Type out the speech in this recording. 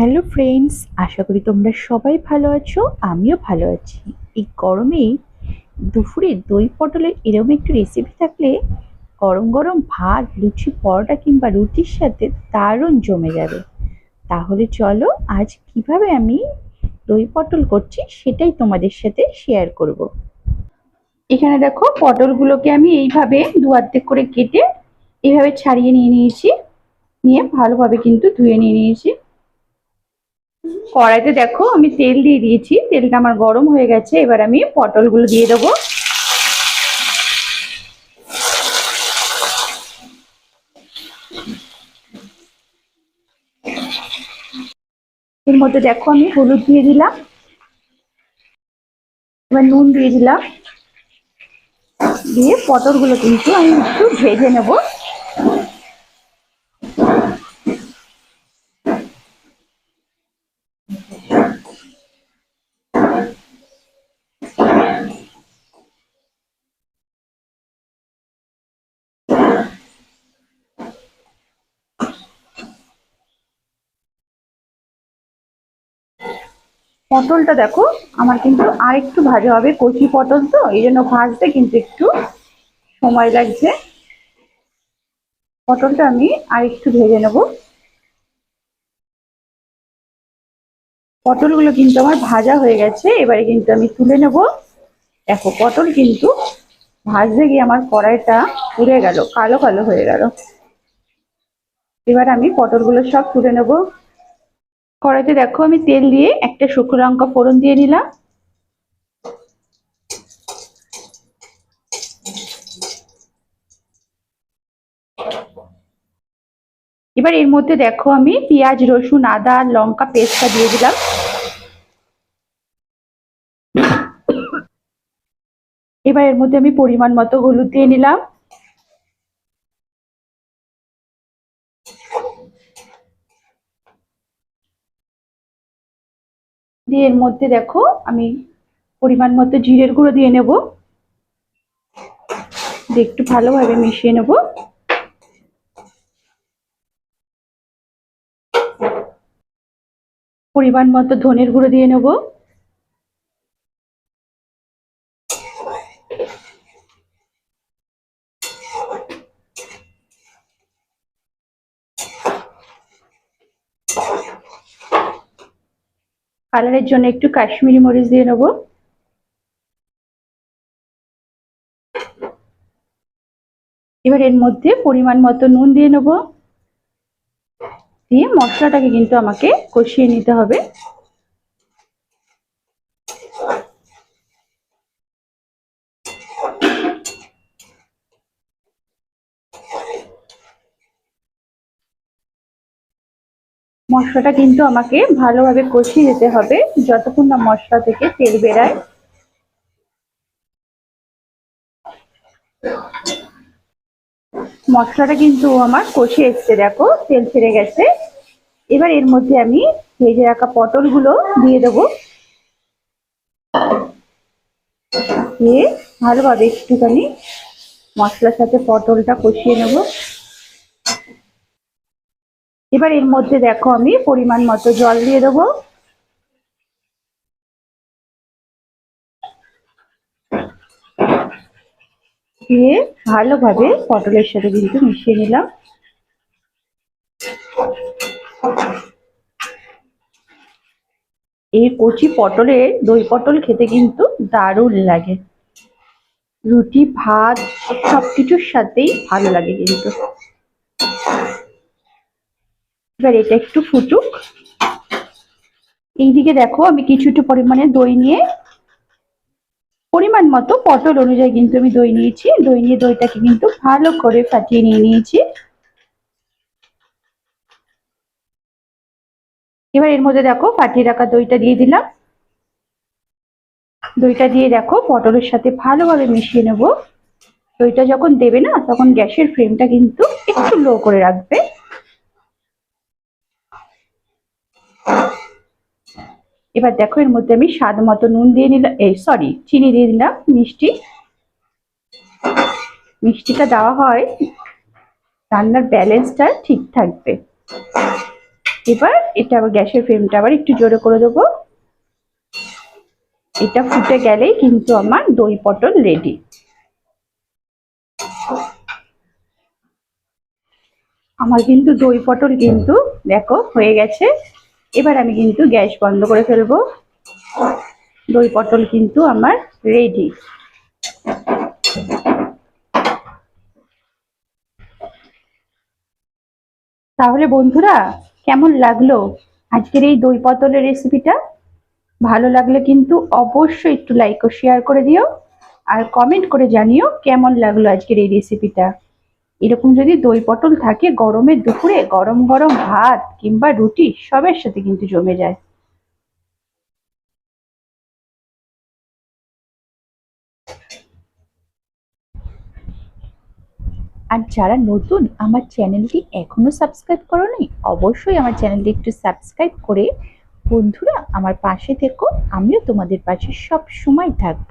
Hello friends, আশা করি তোমরা সবাই ভালো আছো, আমিও ভালো আছি। এই গরমে দুপুরে দই পটলের এরকম একটু রেসিপি থাকলে গরম গরম ভাত, লুচি, পরোটা কিংবা রুটির সাথে দারুণ জমে যাবে। তাহলে চলো আজ কীভাবে আমি দই পটল করছি সেটাই তোমাদের সাথে শেয়ার করব। এখানে দেখো পটলগুলোকে আমি এইভাবে দু অর্ধেক করে কেটে এইভাবে ছাড়িয়ে নিয়ে নিয়েছি। নিয়ে ভালোভাবে কিন্তু ধুয়ে নিয়ে নিয়েছি। কড়াইতে দেখো আমি তেল দিয়ে দিয়েছি, তেলটা আমার গরম হয়ে গেছে, এবার আমি পটলগুলো দিয়ে দেবো। এর মধ্যে দেখো আমি হলুদ দিয়ে দিলাম, এবার নুন দিয়ে দিলাম, দিয়ে পটলগুলো কিন্তু আমি একটু ভেজে নেব। পটলটা দেখো, আমার কিন্তু আর একটু ভাজা হবে, কচি পটল তো, এই জন্য ভাজতে কিন্তু একটু সময় লাগছে। পটলটা আমি আর একটু ভেজে নেব। পটলগুলো কিন্তু আমার ভাজা হয়ে গেছে, এবারে কিন্তু আমি তুলে নেব। দেখো, পটল কিন্তু ভাজতে গিয়ে আমার কড়াইটা পুড়ে গেল, কালো কালো হয়ে গেল। এবার আমি পটলগুলো সব তুলে নেব। কড়াইতে দেখো আমি তেল দিয়ে একটা শুকনো লঙ্কা ফোড়ন দিয়ে নিলাম। এবার এর মধ্যে দেখো আমি পেঁয়াজ, রসুন, আদা লঙ্কা পেস্টটা দিয়ে দিলাম। এবার এর মধ্যে আমি পরিমাণ মতো হলুদ দিয়ে নিলাম। দিয়ে এর মধ্যে দেখো, আমি পরিমাণ মতো জিরের গুঁড়ো দিয়ে নেব। একটু ভালোভাবে মিশিয়ে নেব। পরিমাণ মতো ধনের গুঁড়ো দিয়ে নেব। কালারের জন্য একটু কাশ্মীরি মরিচ দিয়ে নেব। এবার এর মধ্যে পরিমাণ মতো নুন দিয়ে নেব। দিয়ে মশলাটাকে কিন্তু আমাকে কষিয়ে নিতে হবে। মশলাটা কিন্তু আমাকে ভালোভাবে কষিয়ে যেতে হবে। যতক্ষণ না মশলা থেকে তেল বেরায়। মশলাটা কিন্তু আমার কষে এসছে, দেখো, তেল ছেড়ে গেছে। এবার এর মধ্যে আমি ভেজে রাখা পটলগুলো দিয়ে দেবো। দিয়ে ভালোভাবে একটুখানি মশলার সাথে পটলটা কষিয়ে নেব। এবার এর মধ্যে দেখো আমি পরিমাণ মতো জল দিয়ে দেবো। দিয়ে ভালোভাবে পটলের সাথে কিন্তু মিশিয়ে নিলাম। এই কচি পটলের দই পটল খেতে কিন্তু দারুণ লাগে। রুটি, ভাত, সবকিছুর সাথেই ভালো লাগে কিন্তু। এবার এটা একটু ফুটুক। এইদিকে দেখো, আমি কিছুটা পরিমাণে দই নিয়ে, পরিমাণ মতো পটল অনুযায়ী কিন্তু আমি দই নিয়েছি। দই নিয়ে দইটাকে কিন্তু ভালো করে ফাটিয়ে নিয়ে নিয়েছি। এবার এর মধ্যে দেখো, ফাটিয়ে রাখা দইটা দিয়ে দিলাম। দইটা দিয়ে দেখো, পটলের সাথে ভালোভাবে মিশিয়ে নেব। দইটা যখন দেবে না, তখন গ্যাসের ফ্লেমটা কিন্তু একটু লো করে রাখবে। এবার দেখো, এর মধ্যে আমি স্বাদ মতো নুন দিয়ে নিলাম। এই সরি চিনি দিয়ে দিলাম মিষ্টি। মিষ্টিটা দেওয়া হয়, রান্নার ব্যালেন্সটা ঠিক থাকবে। এবার এটা আবার গ্যাসের ফ্লেমটা আবার একটু জোরে করে দেবো। এটা ফুটে গেলেই কিন্তু আমার দই পটল রেডি আমার কিন্তু দই পটল কিন্তু, দেখো, হয়ে গেছে। এবার আমি কিন্তু গ্যাস বন্ধ করে ফেলব। দই পটল কিন্তু আমার রেডি তাহলে বন্ধুরা, কেমন লাগল আজকের এই দই পটলের রেসিপিটা ভালো লাগলে কিন্তু অবশ্যই একটু লাইক ও শেয়ার করে দিও। আর কমেন্ট করে জানিও কেমন লাগল আজকের এই রেসিপিটা এরকম যদি দই পটল থাকে গরমের দুপুরে গরম গরম ভাত কিংবা রুটি, সবের সাথে কিন্তু জমে যায়। আর যারা নতুন, আমার চ্যানেলটি এখনও সাবস্ক্রাইব করোনি, অবশ্যই আমার চ্যানেলটি একটু সাবস্ক্রাইব করে বন্ধুরা আমার পাশে থেকো, আমিও তোমাদের পাশে সব সময় থাকব।